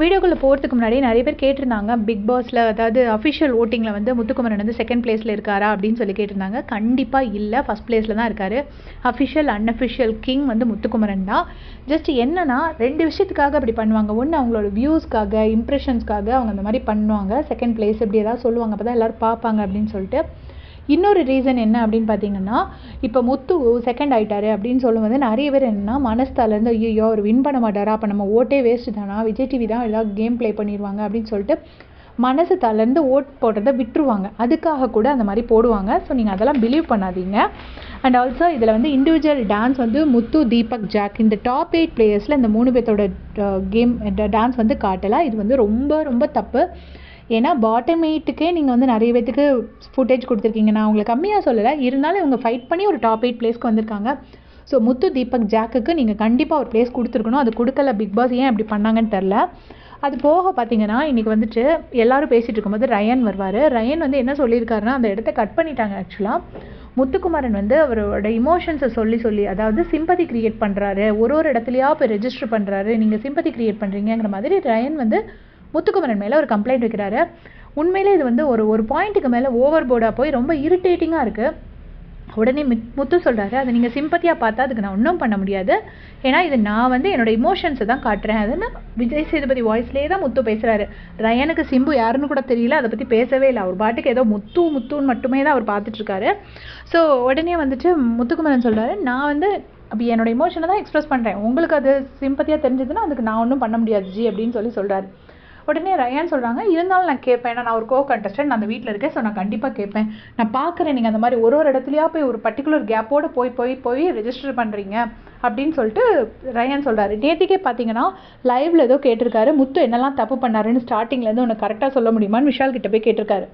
வீடியோக்குள்ளே போகிறதுக்கு முன்னாடி நிறைய பேர் கேட்டிருந்தாங்க. பிக் பாஸில் அதாவது அஃபிஷியல் ஓட்டிங்கில் வந்து முத்துக்குமரன் வந்து செகண்ட் பிளேஸில் இருக்காரா அப்படின்னு சொல்லி கேட்டிருந்தாங்க. கண்டிப்பாக இல்லை ஃபஸ்ட் பிளேஸில் தான் இருக்கார். அஃபிஷியல் அன்அஃபிஷியல் கிங் வந்து முத்துக்குமரன் தான். ஜஸ்ட் என்னன்னா ரெண்டு விஷயத்துக்காக அப்படி பண்ணுவாங்க. ஒன்று அவங்களோட வியூஸ்க்காக இம்ப்ரெஷன்ஸ்க்காக அவங்க அந்த மாதிரி பண்ணுவாங்க. செகண்ட் பிளேஸ் இப்படி ஏதாவது சொல்லுவாங்க. அப்போ தான் எல்லோரும் பார்ப்பாங்க அப்படின்னு சொல்லிட்டு. இன்னொரு ரீசன் என்ன அப்படின்னு பார்த்தீங்கன்னா இப்போ முத்து செகண்ட் ஆகிட்டாரு அப்படின்னு சொல்லும்போது நிறைய பேர் என்னன்னா மனஸ்தாலேருந்து ஐயோ அவர் வின் பண்ண மாட்டாரா? அப்போ நம்ம ஓட்டே வேஸ்ட்டு தானா? விஜய் டிவி தான் எல்லாம் கேம் ப்ளே பண்ணிடுவாங்க அப்படின்னு சொல்லிட்டு மனசு தளர்ந்து ஓட் போடுறதை விட்டுருவாங்க. அதுக்காக கூட அந்த மாதிரி போடுவாங்க. ஸோ நீங்கள் அதெல்லாம் பிலீவ் பண்ணாதீங்க. அண்ட் ஆல்சோ இதில் வந்து இண்டிவிஜுவல் டான்ஸ் வந்து முத்து தீபக் ஜாக் இந்த டாப் எயிட் பிளேயர்ஸில் இந்த மூணு பேர்த்தோட கேம் டான்ஸ் வந்து காட்டலாம் இது வந்து ரொம்ப ரொம்ப தப்பு. ஏன்னா பாட்டம் எயிட்டுக்கே நீங்கள் வந்து நிறைய பேத்துக்கு ஃபுட்டேஜ் கொடுத்துருக்கீங்க. நான் உங்களை கம்மியாக சொல்லலை. இருந்தாலும் இவங்க ஃபைட் பண்ணி ஒரு டாப் எயிட் பிளேஸ்க்கு வந்திருக்காங்க. ஸோ முத்து தீபக் ஜாக்குக்கு நீங்கள் கண்டிப்பாக ஒரு பிளேஸ் கொடுத்துருக்கணும். அது கொடுக்கல பிக் பாஸ் ஏன் அப்படி பண்ணாங்கன்னு தெரில அது போக பார்த்தீங்கன்னா இன்றைக்கி வந்துட்டு எல்லாரும் பேசிகிட்டு இருக்கும்போது ரயன் வருவார். ரயன் வந்து என்ன சொல்லியிருக்காருன்னா அந்த இடத்த கட் பண்ணிட்டாங்க ஆக்சுவலாக முத்துக்குமாரன் வந்து அவரோட இமோஷன்ஸை சொல்லி சொல்லி அதாவது சிம்பதி கிரியேட் பண்ணுறாரு ஒரு ஒரு இடத்துலையா போய் ரெஜிஸ்டர் பண்ணுறாரு நீங்கள் சிம்பதி கிரியேட் பண்ணுறீங்கிற மாதிரி ரயன் வந்து முத்துக்குமரன் மேலே ஒரு கம்ப்ளைண்ட் வைக்கிறாரு. உண்மையிலே இது வந்து ஒரு ஒரு பாயிண்ட்டுக்கு மேலே ஓவர் போர்டாக போய் ரொம்ப இரிட்டேட்டிங்காக இருக்குது உடனே மித் முத்து சொல்கிறாரு அதை நீங்கள் சிம்பத்தியாக பார்த்தா அதுக்கு நான் ஒன்றும் பண்ண முடியாது. ஏன்னா இது நான் வந்து என்னோடய இமோஷன்ஸை தான் காட்டுறேன். அதுன்னு விஜய் சேதுபதி வாய்ஸ்லேயே தான் முத்து பேசுகிறாரு ரயனுக்கு சிம்பு யாருன்னு கூட தெரியல அதை பற்றி பேசவே இல்லை. அவர் பாட்டுக்கு ஏதோ முத்து முத்துன்னு மட்டுமே தான் அவர் பார்த்துட்ருக்காரு. ஸோ உடனே வந்துட்டு முத்துக்குமரன் சொல்கிறாரு நான் வந்து அப்படி என்னோடய இமோஷனை தான் எக்ஸ்பிரஸ் பண்ணுறேன் உங்களுக்கு அது சிம்பத்தியாக தெரிஞ்சதுன்னா அதுக்கு நான் ஒன்றும் பண்ண முடியாது ஜி அப்படின்னு சொல்லி சொல்கிறாரு உடனே ரயான் சொல்கிறாங்க இருந்தாலும் நான் கேட்பேன் நான் ஒரு கோ கண்டஸ்டன்ட் நான் அந்த வீட்டில் இருக்கேன் ஸோ நான் கண்டிப்பாக கேட்பேன் நான் பார்க்குறேன் நீங்கள் அந்த மாதிரி ஒரு ஒரு இடத்துலையா போய் ஒரு பர்டிகுலர் கேப்போடு போய் போய் போய் ரெஜிஸ்டர் பண்ணுறீங்க அப்படின்னு சொல்லிட்டு ரயான் சொல்கிறாரு நேற்றுக்கே பார்த்தீங்கன்னா லைவில் ஏதோ கேட்டிருக்காரு. முத்து என்னெல்லாம் தப்பு பண்ணாருன்னு ஸ்டார்டிங்லேருந்து ஒன்று கரெக்டாக சொல்ல முடியுமான்னு விஷால் கிட்ட போய் கேட்டிருக்காரு.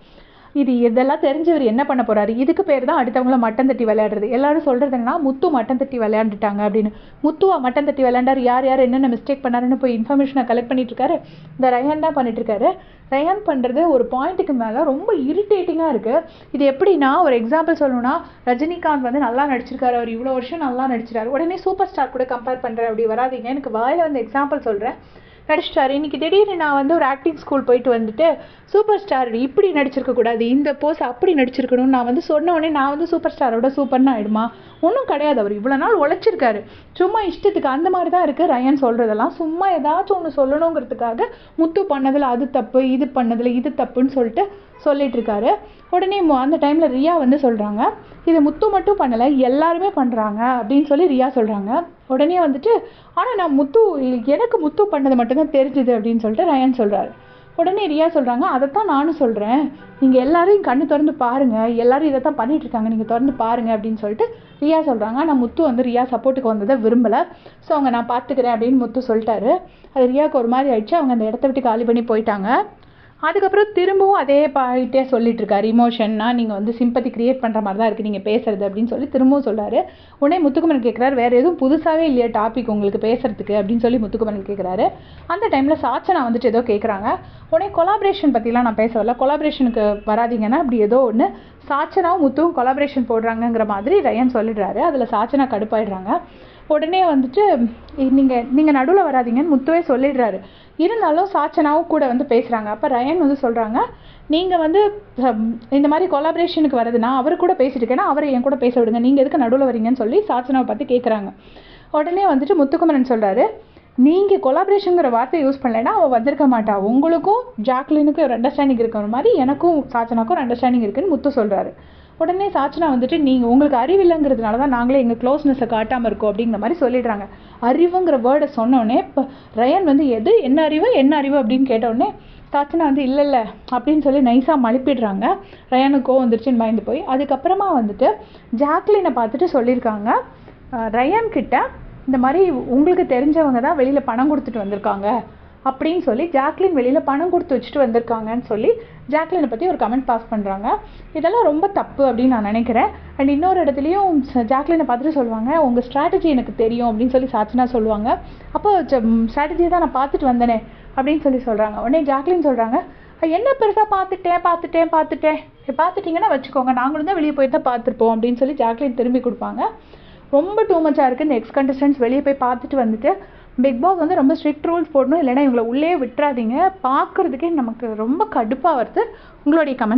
இது இதெல்லாம் தெரிஞ்சவர் என்ன பண்ண போறாரு? இதுக்கு பேர் தான் அடுத்தவங்கள மட்டம் தட்டி விளையாடுறது. எல்லாரும் சொல்றதுங்கன்னா முத்து மட்டம் தட்டி விளையாண்டுட்டாங்க அப்படின்னு. முத்துவா மட்டம் தட்டி விளையாண்டாரு. யார் யார் என்னென்ன மிஸ்டேக் பண்ணாருன்னு போய் இன்ஃபர்மேஷனை கலெக்ட் பண்ணிட்டு இருக்காரு இந்த ரயான் தான் பண்ணிட்டு இருக்காரு ரயான் பண்ணுறது ஒரு பாயிண்ட்டுக்கு மேலே ரொம்ப இரிட்டேட்டிங்காக இருக்குது இது எப்படின்னா ஒரு எக்ஸாம்பிள் சொல்லணும்னா ரஜினிகாந்த் வந்து நல்லா நடிச்சிருக்காரு. அவர் இவ்வளோ வருஷம் நல்லா நடிச்சிருக்காரு உடனே சூப்பர் ஸ்டார் கூட கம்பேர் பண்ணுறேன் அப்படி வராதீங்க. எனக்கு வாயில் வந்து எக்ஸாம்பிள் சொல்கிறேன் நடிச்சிட்டாரு. இன்னைக்கு திடீர்னு நான் வந்து ஒரு ஆக்டிங் ஸ்கூல் போயிட்டு வந்துட்டு சூப்பர் ஸ்டார் இப்படி நடிச்சிருக்க கூடாது இந்த போஸ் அப்படி நடிச்சிருக்கணும் நான் வந்து சொன்ன உடனே நான் வந்து சூப்பர் ஸ்டாரோட சூப்பர்னு ஆயிடுமா? ஒன்றும் கிடையாது அவர். இவ்வளோ நாள் உழைச்சிருக்காரு. சும்மா இஷ்டத்துக்கு அந்த மாதிரி தான் இருக்குது ரயன் சொல்கிறதெல்லாம் சும்மா ஏதாச்சும் ஒன்று சொல்லணுங்கிறதுக்காக முத்து பண்ணதில் அது தப்பு இது பண்ணதில் இது தப்புன்னு சொல்லிட்டு சொல்லிட்டு இருக்காரு உடனே அந்த டைமில் ரியா வந்து சொல்கிறாங்க இது முத்து மட்டும் பண்ணலை எல்லாருமே பண்ணுறாங்க அப்படின்னு சொல்லி ரியா சொல்கிறாங்க உடனே வந்துட்டு ஆனால் நான் முத்து எனக்கு முத்து பண்ணது மட்டும்தான் தெரிஞ்சுது அப்படின்னு சொல்லிட்டு ரயன் சொல்கிறாரு உடனே ரியா சொல்கிறாங்க அதைத்தான் நானும் சொல்கிறேன் நீங்கள் எல்லாரையும் கண்ணு திறந்து பாருங்கள் எல்லாரும் இதை தான் இருக்காங்க. நீங்கள் திறந்து பாருங்கள் அப்படின்னு சொல்லிட்டு ரியா சொல்கிறாங்க ஆனால் முத்து வந்து ரியா சப்போர்ட்டுக்கு வந்ததை விரும்பலை. ஸோ அவங்க நான் பார்த்துக்கிறேன் அப்படின்னு முத்து சொல்லிட்டாரு. அது ரியாவுக்கு ஒரு மாதிரி ஆயிடுச்சு. அவங்க அந்த இடத்த விட்டு காலி பண்ணி போயிட்டாங்க. அதுக்கப்புறம் திரும்பவும் அதே பாயிட்டே சொல்லிட்டு இருக்காரு இமோஷன்னா நீங்கள் வந்து சிம்பத்தி க்ரியேட் பண்ணுற மாதிரி தான் இருக்குது நீங்கள் பேசுறது அப்படின்னு சொல்லி திரும்பவும் சொல்கிறாரு உடனே முத்துக்குமரன் கேட்குறாரு வேறு எதுவும் புதுசாகவே இல்லையா டாபிக் உங்களுக்கு பேசுறதுக்கு அப்படின்னு சொல்லி முத்துக்குமரன் கேட்குறாரு அந்த டைமில் சாச்சனா வந்துட்டு ஏதோ கேட்குறாங்க உடனே கொலாபரேஷன் பற்றிலாம் நான் பேச வரல. கொலாபரேஷனுக்கு வராதிங்கன்னா அப்படி ஏதோ ஒன்று சாச்சனாவும் முத்துவும் கொலாபரேஷன் போடுறாங்கங்கிற மாதிரி ரயன் சொல்லிடுறாரு. அதில் சாச்சனா கடுப்பாயிடுறாங்க. உடனே வந்துட்டு நீங்கள் நீங்கள் நடுவில் வராதிங்கன்னு முத்துவே சொல்லிடுறாரு. இருந்தாலும் சாச்சனாவும் கூட வந்து பேசுகிறாங்க அப்போ ரயன் வந்து சொல்கிறாங்க நீங்கள் வந்து இந்த மாதிரி கொலாபரேஷனுக்கு வரதுன்னா அவர் கூட பேசிட்டு இருக்கேன்னா அவரை என் கூட பேச விடுங்க. நீங்கள் எதுக்கு நடுவில் வரீங்கன்னு சொல்லி சாச்சனாவை பார்த்து கேட்குறாங்க உடனே வந்துட்டு முத்துக்குமரன் சொல்கிறாரு நீங்கள் கொலாபரேஷனுங்கிற வார்த்தை யூஸ் பண்ணலைன்னா அவள் வந்திருக்க மாட்டா. உங்களுக்கும் ஜாக்லினுக்கும் ஒரு அண்டர்ஸ்டாண்டிங் இருக்கிற மாதிரி எனக்கும் சாச்சனாக்கும் ஒரு அண்டர்ஸ்டாண்டிங் இருக்குன்னு முத்து சொல்கிறாரு உடனே சாச்சனா வந்துட்டு நீங்கள் உங்களுக்கு அறிவு இல்லைங்கிறதுனால தான் நாங்களே எங்கள் க்ளோஸ்னஸை காட்டாமல் இருக்கோம் அப்படிங்கிற மாதிரி சொல்லிடுறாங்க. அறிவுங்கிற வேர்டை சொன்னோடனே இப்போ ரயன் வந்து எது? என்ன அறிவு? என்ன அறிவு? அப்படின்னு கேட்டோடனே சாச்சனா வந்து இல்லை இல்லை அப்படின்னு சொல்லி நைஸாக மழுப்பிடுறாங்க. ரயானுக்கு வந்துருச்சுன்னு பயந்து போய் அதுக்கப்புறமா வந்துட்டு ஜாக்லினை பார்த்துட்டு சொல்லியிருக்காங்க. ரயான் கிட்ட இந்த மாதிரி உங்களுக்கு தெரிஞ்சவங்க தான் வெளியில் பணம் கொடுத்துட்டு வந்திருக்காங்க அப்படின்னு சொல்லி ஜாக்லின் வெளியில் பணம் கொடுத்து வச்சுட்டு வந்திருக்காங்கன்னு சொல்லி ஜாக்லினை பற்றி ஒரு கமெண்ட் பாஸ் பண்ணுறாங்க இதெல்லாம் ரொம்ப தப்பு அப்படின்னு நான் நினைக்கிறேன். அண்ட் இன்னொரு இடத்துலையும் ஜாக்லினை பார்த்துட்டு சொல்லுவாங்க உங்கள் ஸ்ட்ராட்டஜி எனக்கு தெரியும் அப்படின்னு சொல்லி சாச்சினா சொல்லுவாங்க. அப்போ ஸ்ட்ராட்டஜியை தான் நான் பார்த்துட்டு வந்தேனே அப்படின்னு சொல்லி சொல்கிறாங்க உடனே ஜாக்லின் சொல்கிறாங்க என்ன பெருசாக பார்த்துட்டேன் பார்த்துட்டேன் பார்த்துட்டேன். பார்த்துட்டிங்கன்னா வச்சுக்கோங்க நாங்களும் தான் வெளியே போய் தான் பார்த்துருப்போம் அப்படின்னு சொல்லி ஜாக்லின் திரும்பி கொடுப்பாங்க. ரொம்ப டூ மச்சாக இருக்குது இந்த எக்ஸ் கண்டஸ்டன்ஸ் வெளியே போய் பார்த்துட்டு வந்துட்டு. பிக் பாஸ் வந்து ரொம்ப ஸ்ட்ரிக்ட் ரூல்ஸ் போடணும் இல்லைன்னா இவங்களை உள்ளே விட்டுறாதீங்க. பார்க்குறதுக்கே நமக்கு ரொம்ப கடுப்பாக வருது. உங்களுடைய கமெண்ட்ஸ்